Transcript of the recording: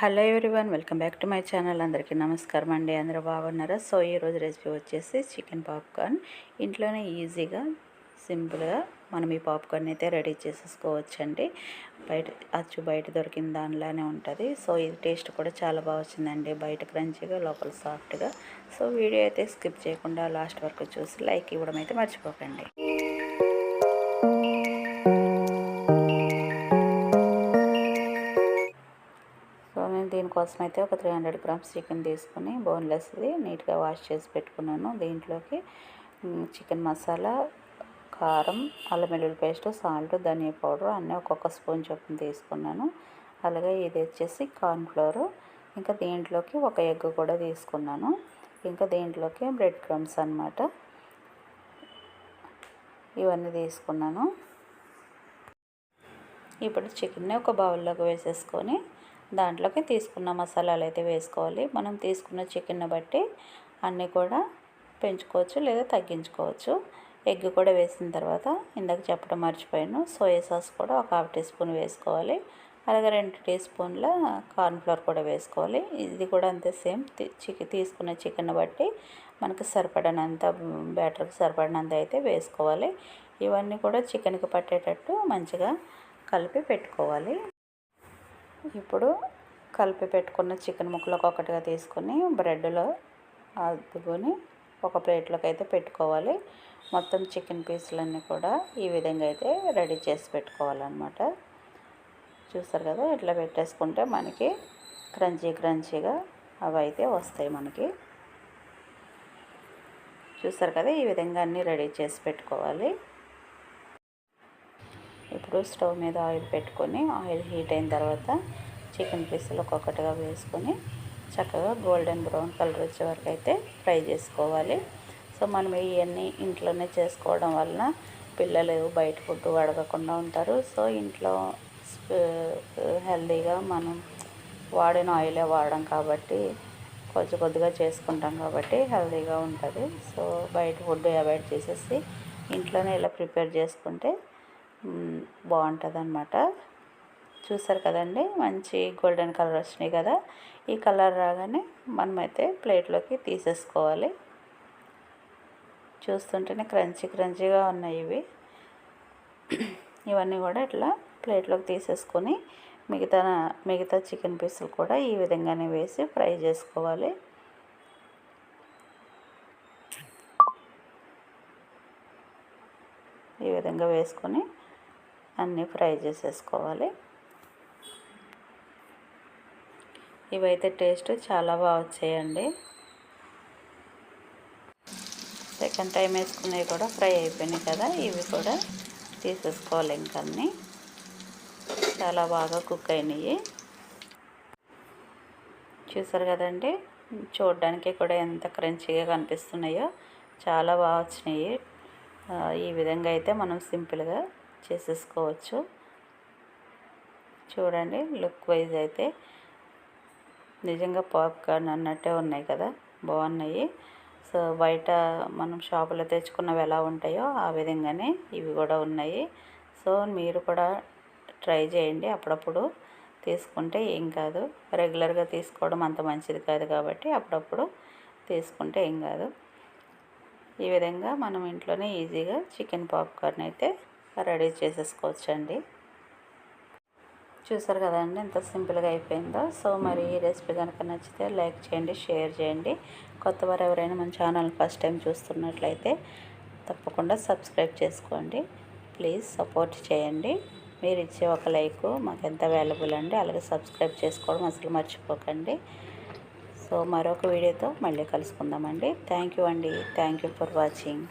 Hello everyone welcome back to my channel. అందరికీ నమస్కారం అండి. అందరూ బాగున్నారా? సో ఈరోజు రెసిపీ వచ్చేసి చికెన్ పాప్కార్న్. ఇంట్లోనే ఈజీగా సింపుల్గా మనం ఈ పాప్కార్న్ అయితే రెడీ చేసేసుకోవచ్చండి. బయట అచ్చు బయట దొరికిన దానిలానే ఉంటుంది. సో ఇది టేస్ట్ కూడా చాలా బాగా వచ్చిందండి. బయట క్రంచీగా లోపల సాఫ్ట్గా. సో వీడియో అయితే స్కిప్ చేయకుండా లాస్ట్ వరకు చూసి లైక్ ఇవ్వడం అయితే మర్చిపోకండి. కోసం అయితే ఒక త్రీ హండ్రెడ్ గ్రామ్స్ చికెన్ తీసుకుని బోన్లెస్ది నీట్గా వాష్ చేసి పెట్టుకున్నాను. దీంట్లోకి చికెన్ మసాలా కారం అల్లం వెల్లుల్లి పేస్ట్ సాల్ట్ ధనియా పౌడర్ అన్నీ ఒక్కొక్క స్పూన్ చొప్పున తీసుకున్నాను. అలాగే ఇది వచ్చేసి కార్న్ఫ్లోర్ ఇంకా దీంట్లోకి ఒక ఎగ్ కూడా తీసుకున్నాను. ఇంకా దీంట్లోకి బ్రెడ్ క్రమ్స్ అనమాట ఇవన్నీ తీసుకున్నాను. ఇప్పుడు చికెన్ని ఒక బౌల్లోకి వేసేసుకొని దాంట్లోకి తీసుకున్న మసాలాలు అయితే వేసుకోవాలి. మనం తీసుకున్న చికెన్ బట్టి అన్నీ కూడా పెంచుకోవచ్చు లేదా తగ్గించుకోవచ్చు. ఎగ్ కూడా వేసిన తర్వాత ఇందాక చెప్పడం మర్చిపోయాను. సోయా సాస్ కూడా ఒక హాఫ్ టీ స్పూన్ వేసుకోవాలి. అలాగే రెండు టీ స్పూన్ల కార్న్ఫ్లవర్ కూడా వేసుకోవాలి. ఇది కూడా అంతే సేమ్. చికెన్ తీసుకున్న చికెన్ బట్టి మనకు సరిపడినంత బ్యాటర్కి సరిపడినంత అయితే వేసుకోవాలి. ఇవన్నీ కూడా చికెన్కి పట్టేటట్టు మంచిగా కలిపి పెట్టుకోవాలి. ఇప్పుడు కలిపి పెట్టుకున్న చికెన్ ముక్కలు ఒక్కొక్కటిగా తీసుకొని బ్రెడ్లో అద్దుకొని ఒక ప్లేట్లోకి అయితే పెట్టుకోవాలి. మొత్తం చికెన్ పీసులన్నీ కూడా ఈ విధంగా అయితే రెడీ చేసి పెట్టుకోవాలన్నమాట. చూస్తారు కదా ఇట్లా పెట్టేసుకుంటే మనకి క్రంచీ క్రంచీగా అవి అయితే వస్తాయి మనకి. చూస్తారు కదా ఈ విధంగా అన్నీ రెడీ చేసి పెట్టుకోవాలి. ఇప్పుడు స్టవ్ మీద ఆయిల్ పెట్టుకొని ఆయిల్ హీట్ అయిన తర్వాత చికెన్ పీసులు ఒక్కొక్కటిగా వేసుకొని చక్కగా గోల్డెన్ బ్రౌన్ కలర్ వచ్చే వరకు అయితే ఫ్రై చేసుకోవాలి. సో మనం ఇవన్నీ ఇంట్లోనే చేసుకోవడం వలన పిల్లలు బయట ఫుడ్ అడగకుండా ఉంటారు. సో ఇంట్లో హెల్తీగా మనం వాడిన ఆయిలే వాడడం కాబట్టి కొద్ది కొద్దిగా చేసుకుంటాం కాబట్టి హెల్తీగా ఉంటుంది. సో బయట ఫుడ్ అవాయిడ్ చేసేసి ఇంట్లోనే ఇలా ప్రిపేర్ చేసుకుంటే బాగుంటుంది అనమాట చూసారు కదండి మంచి గోల్డెన్ కలర్ వచ్చినాయి కదా. ఈ కలర్ రాగానే మనమైతే ప్లేట్లోకి తీసేసుకోవాలి. చూస్తుంటేనే క్రంచీ క్రంచీగా ఉన్నాయి ఇవి. ఇవన్నీ కూడా ఇట్లా ప్లేట్లోకి తీసేసుకొని మిగతా మిగతా చికెన్ పీసులు కూడా ఈ విధంగానే వేసి ఫ్రై చేసుకోవాలి. ఈ విధంగా వేసుకొని అన్నీ ఫ్రై చేసేసుకోవాలి. ఇవైతే టేస్ట్ చాలా బాగా వచ్చాయండి. సెకండ్ టైం వేసుకున్నవి కూడా ఫ్రై అయిపోయినాయి కదా ఇవి కూడా తీసేసుకోవాలి ఇంకన్నీ చాలా బాగా కుక్ అయినాయి. చూసారు కదండి చూడడానికి కూడా ఎంత క్రంచీగా కనిపిస్తున్నాయో చాలా బాగా వచ్చినాయి. ఈ విధంగా అయితే మనం సింపుల్గా చేసేసుకోవచ్చు. చూడండి లుక్ వైజ్ అయితే నిజంగా పాప్కార్న్ అన్నట్టే ఉన్నాయి కదా బాగున్నాయి. సో బయట మనం షాపులో తెచ్చుకున్నవి ఎలా ఉంటాయో ఆ విధంగానే ఇవి కూడా ఉన్నాయి. సో మీరు కూడా ట్రై చేయండి అప్పుడప్పుడు తీసుకుంటే ఏం కాదు. రెగ్యులర్గా తీసుకోవడం అంత మంచిది కాదు కాబట్టి అప్పుడప్పుడు తీసుకుంటే ఏం కాదు. ఈ విధంగా మనం ఇంట్లోనే ఈజీగా చికెన్ పాప్కార్న్ అయితే రెడీ చేసేసుకోవచ్చండి. చూసారు కదండి ఎంత సింపుల్గా అయిపోయిందో. సో మరి ఈ రెసిపీ కనుక నచ్చితే లైక్ చేయండి షేర్ చేయండి. కొత్త వారు ఎవరైనా మన ఛానల్ ఫస్ట్ టైం చూస్తున్నట్లయితే తప్పకుండా సబ్స్క్రైబ్ చేసుకోండి. ప్లీజ్ సపోర్ట్ చేయండి. మీరు ఇచ్చే ఒక లైక్ మాకు ఎంత అవైలబుల్ అండి అలాగే సబ్స్క్రైబ్ చేసుకోవడం అసలు మర్చిపోకండి. సో మరొక వీడియోతో మళ్ళీ కలుసుకుందామండి. థ్యాంక్ యూ అండి. Thank you for watching.